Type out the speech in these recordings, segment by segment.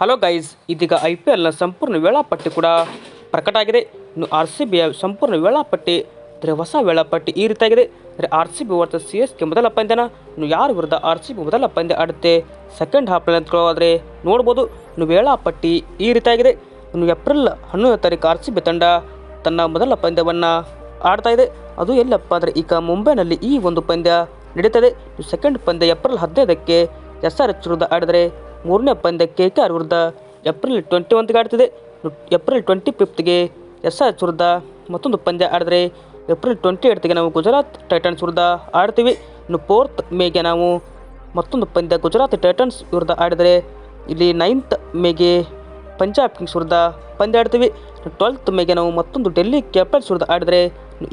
Hello guys, ಇದೀಗ I P ಎಲ್ನ ಸಂಪೂರ್ಣ ವೇಳಾಪಟ್ಟಿ ಕೂಡ ಪ್ರಕಟ ಆಗಿದೆ ಇನ್ನು ಆರ್ ಸಿ ಬಿಯ ಸಂಪೂರ್ಣ ವೇಳಾಪಟ್ಟಿ, ಅಂದರೆ ಹೊಸ ವೇಳಾಪಟ್ಟಿ ಈ ರೀತಿಯಾಗಿದೆ. ಅಂದರೆ R C B versus C S K ಮೊದಲ ಪಂದ್ಯನ, ಇನ್ನು ಯಾರ ವಿರುದ್ಧ ಆರ್ ಸಿ ಬಿ ಮೊದಲ ಪಂದ್ಯ ಆಡುತ್ತೆ ಸೆಕೆಂಡ್ ಹಾಫ್ನಲ್ಲಿ ಆದರೆ ನೋಡ್ಬೋದು. ಇನ್ನು ವೇಳಾಪಟ್ಟಿ ಈ ರೀತಿಯಾಗಿದೆ. ಇನ್ನು ಏಪ್ರಿಲ್ ಹನ್ನೊಂದನೇ ತಾರೀಕು ಆರ್ ಸಿ ಬಿ ತಂಡ ತನ್ನ ಮೊದಲ ಪಂದ್ಯವನ್ನು ಆಡ್ತಾ ಇದೆ. ಅದು ಎಲ್ಲಪ್ಪ ಅಂದರೆ ಈಗ ಮುಂಬೈನಲ್ಲಿ ಈ ಒಂದು ಪಂದ್ಯ ನಡೀತದೆ ಸೆಕೆಂಡ್ ಪಂದ್ಯ ಏಪ್ರಿಲ್ ಹದಿನೈದಕ್ಕೆ ಎಸ್ ಆರ್ ಎಚ್ ವಿರುದ್ಧ ಆಡಿದರೆ ಮೂರನೇ ಪಂದ್ಯಕ್ಕೆ ಕೆ ಕೆ ಆರ್ ವಿರುದ್ಧ ಏಪ್ರಿಲ್ ಟ್ವೆಂಟಿ ಒಂದ್ಗೆ ಆಡ್ತಿದೆ. ಏಪ್ರಿಲ್ ಟ್ವೆಂಟಿ ಫಿಫ್ತ್ಗೆ ಎಸ್ ಆರ್ ವಿರುದ್ಧ ಮತ್ತೊಂದು ಪಂದ್ಯ ಆಡಿದ್ರೆ ಏಪ್ರಿಲ್ ಟ್ವೆಂಟಿ ಏಟ್ಗೆ ನಾವು ಗುಜರಾತ್ ಟೈಟನ್ಸ್ ವಿರುದ್ಧ ಆಡ್ತೀವಿ. ಇನ್ನು ಫೋರ್ತ್ ಮೇಗೆ ನಾವು ಮತ್ತೊಂದು ಪಂದ್ಯ ಗುಜರಾತ್ ಟೈಟನ್ಸ್ ವಿರುದ್ಧ ಆಡಿದರೆ ಇಲ್ಲಿ ನೈನ್ತ್ ಮೇಗೆ ಪಂಜಾಬ್ ಕಿಂಗ್ಸ್ ವಿರುದ್ಧ ಪಂದ್ಯ ಆಡ್ತೀವಿ. ಟ್ವೆಲ್ತ್ ಮೇಗೆ ನಾವು ಮತ್ತೊಂದು ಡೆಲ್ಲಿ ಕ್ಯಾಪಿಟಲ್ಸ್ ವಿರುದ್ಧ ಆಡಿದರೆ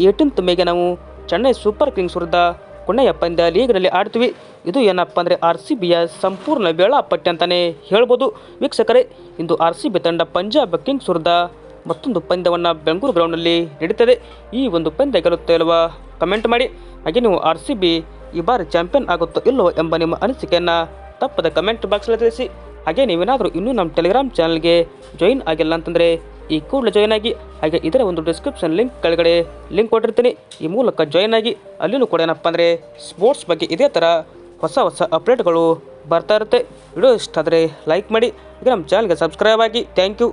ಏಯ್ಟೀನ್ತ್ ಮೇಗೆ ನಾವು ಚೆನ್ನೈ ಸೂಪರ್ ಕಿಂಗ್ಸ್ ವಿರುದ್ಧ ಕೊನೆಯ ಪಂದ್ಯ ಲೀಗ್ನಲ್ಲಿ ಆಡ್ತೀವಿ. ಇದು ಏನಪ್ಪ ಅಂದರೆ ಆರ್ ಸಿ ಬಿಯ ಸಂಪೂರ್ಣ ವೇಳಾಪಟ್ಟಿ ಅಂತಲೇ ಹೇಳ್ಬೋದು. ವೀಕ್ಷಕರೇ, ಇಂದು ಆರ್ ಸಿ ಬಿ ತಂಡ ಪಂಜಾಬ್ ಕಿಂಗ್ಸ್ ವಿರುದ್ಧ ಮತ್ತೊಂದು ಪಂದ್ಯವನ್ನು ಬೆಂಗಳೂರು ಗ್ರೌಂಡ್ನಲ್ಲಿ ನಡೀತದೆ ಈ ಒಂದು ಪಂದ್ಯ ಗೆಲ್ಲುತ್ತೆ ಇಲ್ವಾ ಕಮೆಂಟ್ ಮಾಡಿ. ಹಾಗೆ ನೀವು ಆರ್ ಸಿ ಬಿ ಈ ಬಾರಿ ಚಾಂಪಿಯನ್ ಆಗುತ್ತೋ ಇಲ್ಲವೋ ಎಂಬ ನಿಮ್ಮ ಅನಿಸಿಕೆಯನ್ನು ತಪ್ಪದ ಕಮೆಂಟ್ ಬಾಕ್ಸಲ್ಲಿ ತಿಳಿಸಿ. ಹಾಗೆ ನೀವೇನಾದರೂ ಇನ್ನೂ ನಮ್ಮ ಟೆಲಿಗ್ರಾಮ್ ಚಾನಲ್ಗೆ ಜಾಯಿನ್ ಆಗಿಲ್ಲ ಅಂತಂದರೆ ಈ ಕೂಡಲೇ ಜಾಯಿನ್ ಆಗಿ, ಹಾಗೆ ಇದರ ಒಂದು ಡಿಸ್ಕ್ರಿಪ್ಷನ್ ಲಿಂಕ್ ಕೆಳಗಡೆ ಲಿಂಕ್ ಕೊಟ್ಟಿರ್ತೀನಿ. ಈ ಮೂಲಕ ಜಾಯಿನ್ ಆಗಿ ಅಲ್ಲಿನೂ ಕೂಡ ಏನಪ್ಪ ಅಂದರೆ ಸ್ಪೋರ್ಟ್ಸ್ ಬಗ್ಗೆ ಇದೇ ಥರ ಹೊಸ ಹೊಸ ಅಪ್ಡೇಟ್ಗಳು ಬರ್ತಾ ಇರುತ್ತೆ. ವಿಡಿಯೋ ಇಷ್ಟ ಆದರೆ ಲೈಕ್ ಮಾಡಿ ನಮ್ಮ ಚಾನಲ್ಗೆ ಸಬ್ಸ್ಕ್ರೈಬ್ ಆಗಿ. Thank you